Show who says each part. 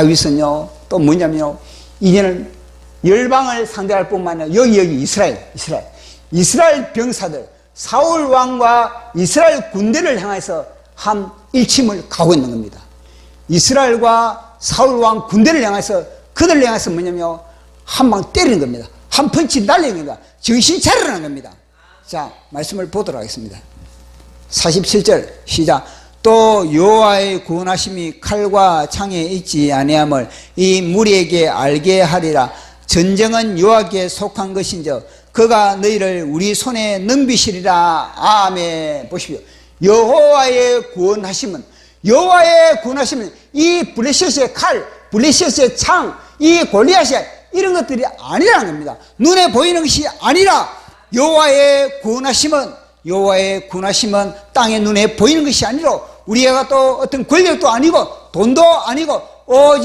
Speaker 1: 다윗은요 또 뭐냐면요 이제는 열방을 상대할 뿐만 아니라 여기 여기 이스라엘 이스라엘 이스라엘 병사들 사울 왕과 이스라엘 군대를 향해서 한 일침을 가고 있는 겁니다. 이스라엘과 사울 왕 군대를 향해서 그들을 향해서 뭐냐면 한 방 때리는 겁니다. 한 펀치 날리는 겁니다. 정신 차리라는 겁니다. 자 말씀을 보도록 하겠습니다. 47절 시작 또 여호와의 구원하심이 칼과 창에 있지 아니함을 이 무리에게 알게 하리라. 전쟁은 여호와께 속한 것인저 그가 너희를 우리 손에 넘기시리라. 아멘. 보십시오. 여호와의 구원하심은 여호와의 구원하심은 이 블레셋의 칼 블레셋의 창이 골리앗이 이런 것들이 아니라는 겁니다. 눈에 보이는 것이 아니라 여호와의 구원하심은 여호와의 군하심은 땅의 눈에 보이는 것이 아니라 우리가 또 어떤 권력도 아니고 돈도 아니고 오직